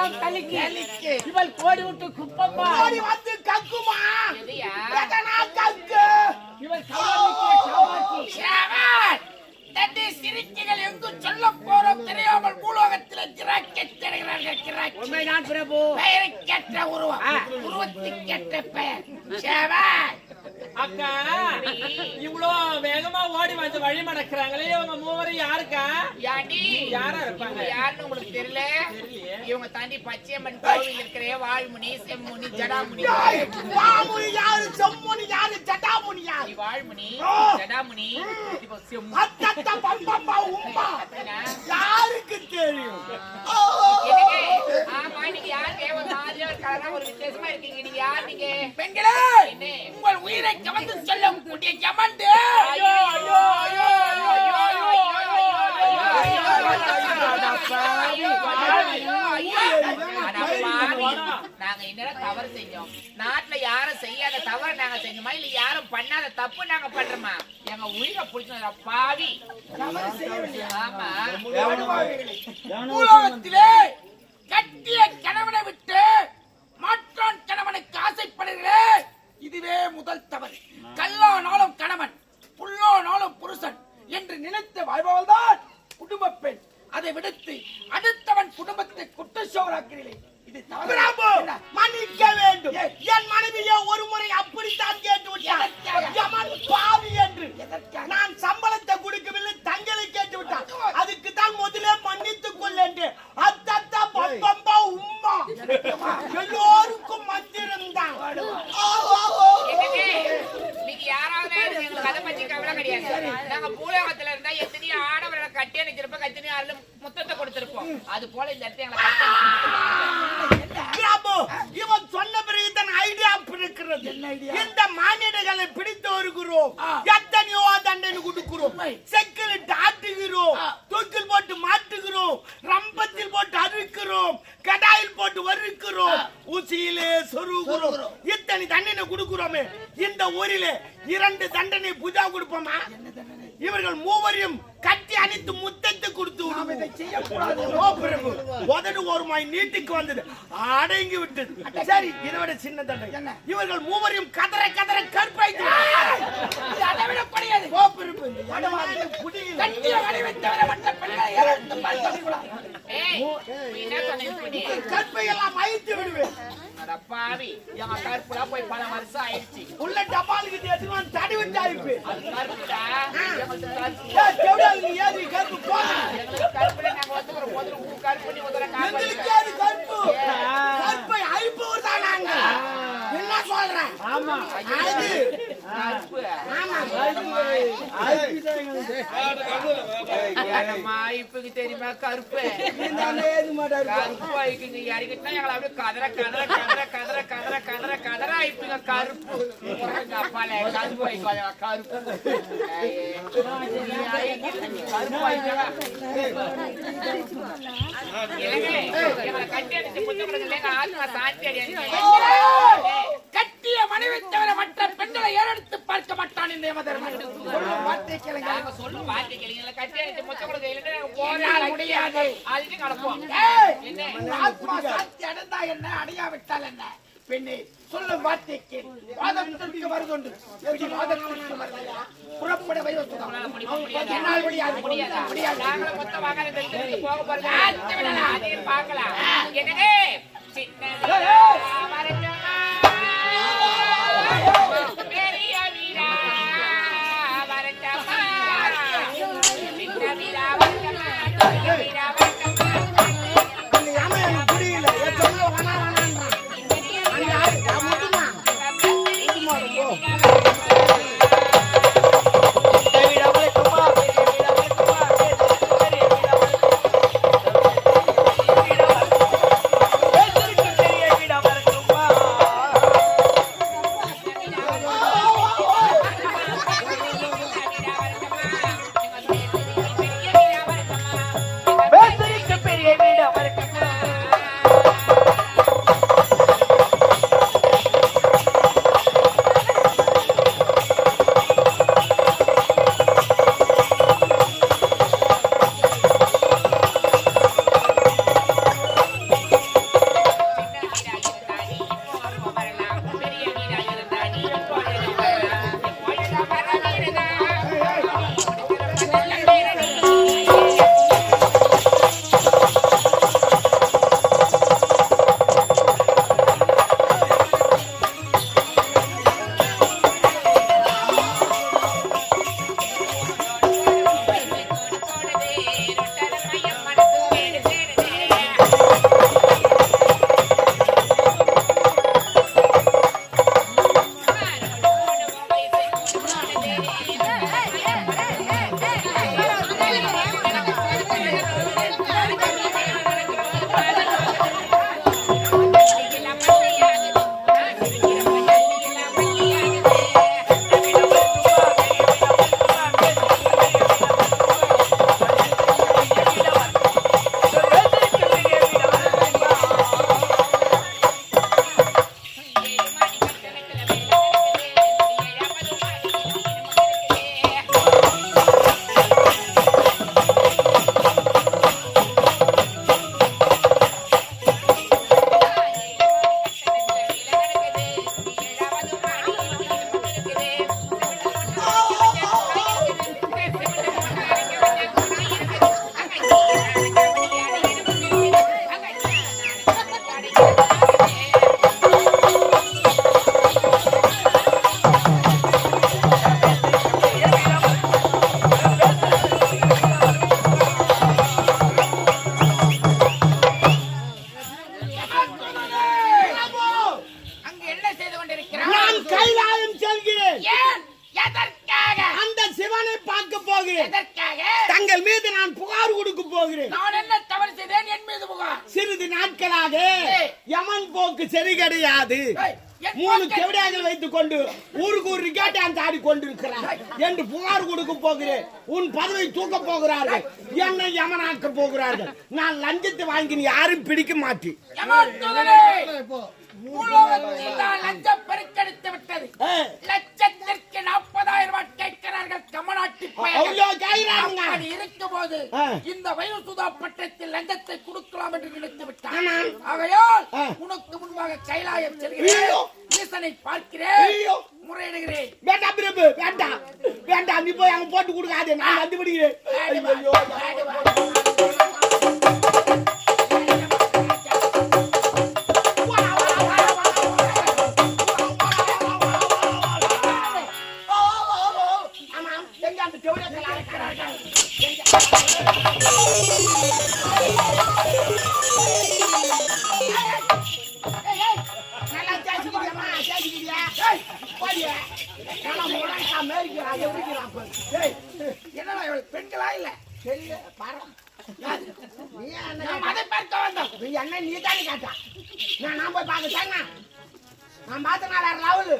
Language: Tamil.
தான் கலிக்கு இவள் கோடி விட்டு குப்பம்மா கோடி வந்து கக்குமா எதனா கக்கு இவள் தட்டி சிரிக்கைகள் எங்கு சொல்ல போறோம் தெரியாமல் பூலோகத்தில் கிராக்கி தெரிகிறார்கள் உருவத்துக்கு கேட்ட பெயர் சேவன் அக்கா இவ்வளோ வேகமா ஓடி வந்து வழி மடக்குறாங்களே இவங்க மூவரும் யாருக்கா? யாண்டி? யாரா இருப்பாங்க? யாருன்னு உங்களுக்கு தெரியல. இவங்க தாண்டி பச்சையம்மன் கோவில் இருக்கிற வாழ்முனி செம்முனி ஜடாமுனி. வாமுனி யாரு? செம்முனி யாரு? ஜட்டாமுனி யாரு? நீ வாழ்முனி. ஜடாமுனி. இப்போ செம்மு அத்தத்த பம்பம்பா உம்மா. அப்படின்னா, யாருக்கு தெரியும்? என்னங்க? ஆமா, நீங்க யார் தேவ மாதிரியா ஒரு கலரா ஒரு வித்தியாசமா இருக்கீங்க. நீங்க யார் நீங்க? பெண்களே? உங்கள் உயிரை கவர்ந்து சொல்ல உன்னுடைய எமண்டு ஐயோ ஐயோ ஐயோ ஐயோ நாங்க என்ன தவறு செஞ்சோம் நாட்டுல யாரும் செய்யாத தவறு நாங்க செஞ்சோமா இல்ல யாரும் பண்ணாத தப்பு நாங்க பண்றோமா எங்க உயிரை பிடிச்ச பாவி ஆமா உலகத்திலே கட்டிய கணவனை விட்டு மாற்றான் கணவனுக்கு ஆசைப்படுகிறேன் இதுவே முதல் தவறு. கல்லானால் கணவன் புல்லானாலும் புருஷன் என்று நினைத்து வாழ்பவள்தான் குடும்ப பெண் அதை விடுத்து அடுத்தவன் குடும்பத்தை குற்றச்சோராக்கிறீர்களே இது தவறு பிரபு என்ன? மன்னிக்க வேண்டும் என் மனைவியை ஒரு முறை அப்படித்தான் கேட்டு விட்டார் எதற்காக? யமன் பாவி என்று எதற்காக? நான் சம்பளத்தை கொடுக்கவில்லை தங்களை கேட்டு விட்டார் அதுக்கு தான் முதலே மன்னித்துக் கொள் என்று அத்தத்த பம்பம்பா உம்மா எல்லோருக்கும் மந்திருந்தான் என்னங்க? நீங்க யாராவது எங்களுக்கு அதை பத்தி கவலை கிடையாது. நாங்க பூலோகத்துல இருந்தா எத்தனையோ ஆடவர்களை கட்டி அணைச்சிருப்போம் எத்தனையோ ஆளு முத்தத்தை கொடுத்திருப்போம். அது போல இந்த இடத்துல எங்களை இவன் சொன்ன பிறகு தன் ஐடியா இருக்கிறது. இந்த மானிடர்களை பிடித்து வருகிறோம். எத்தனையோ தண்டனை கொடுக்கிறோம். செக்கிலிட்டு ஆட்டுகிறோம். தூக்கில் போட்டு மாட்டுகிறோம். ரம்பத்தில் போட்டு அறுக்கிறோம். கடாயில் போட்டு வறுக்கிறோம். ஊசியிலே சொருகிறோம் இத்தனை தண்டனை கொடுக்கிறோமே. இந்த ஊரிலே இரண்டு தண்டனை புஜா கொடுப்போமா? இவர்கள் மூவரையும் கட்டி அணித்து முத்தத்தை கொடுத்து உதடு ஒரு மாய் நீட்டுக்கு வந்தது. அடங்கி விட்டது. சரி இதை விட சின்ன தண்டனை. இவர்கள் மூவரையும் கதற கதற கற்பாய்த்து புடியில. கற்பையெல்லாம் மயத்து விடுவேன் பாவி என் கற்புல போய் பல வருஷம் ஆயிடுச்சு உள்ள டபாலுக்கு எடுத்துக்கணும் தடி விட்டு ஆயிடுச்சு அது கற்புடா நீ ஏறி கற்பு போது கற்பனை நாங்க வந்து ஒரு முதல்ல ஊ கற்பனை முதல்ல எங்களுக்கு ஏறி கற்பு கற்பை அழிப்பவர் தான் நாங்க என்ன சொல்றேன் ஆமா அது கற்பு ஆமா அது அடம்மா இப்பக்கு தெரியுமா? கருப்பு. கருப்பாய்க்குங்க இறங்கிட்டா எங்களை அப்படியே கதற கதற கதற கதற கதற கதற கதற இப்பங்க கருப்பு. அப்பால கருப்பாய் கருப்பு. கட்டிய மனைவி மற்ற பெண்களை ஏறெடுத்து போட்டான் இந்த ஏமாதரன் என்னங்க சின்ன நாட்களாக யமன் போக்கு சரி கிடையாது. மூணு செவிடாய்கள் வைத்துக் கொண்டு ஊருக்கு ஒரு ரிகாட்டான் ஆடி கொண்டிருக்கிறார். என்று புகார் கொடுக்க போகிறேன். உன் பதவி தூக்க போகிறார்கள். என்னை யமனாக்க போகிறார்கள். நான் லஞ்சத்தை வாங்கி யாரும் பிடிக்க லஞ்சம் பெருக்கெடுத்து விட்டது. ஆ. இந்த வயோசுதா பட்டத்தில் லஞ்சத்தை கொடுக்கலாம் என்று நினைத்து ஆமாம். ஆகையால். உனக்கு முன்பாக கைலாயம். செல்கிறேன். ஈசனை பார்க்கிறேன். முறையிடுகிறேன். வேண்டாம் பிரபு வேண்டாம். வேண்டாம். நீ போய் அங்க போட்டு கொடுக்காதே. நான் வந்து விடுகிறேன். என்னடா பெண்களா இல்ல? தெரியல, பாரு. நீ? அதை பார்க்க வந்தோம் நீ என்ன நீ தானே கேட்டா? நான் நான் போய் பார்க்க நான் பார்த்த நாள் ராகுல்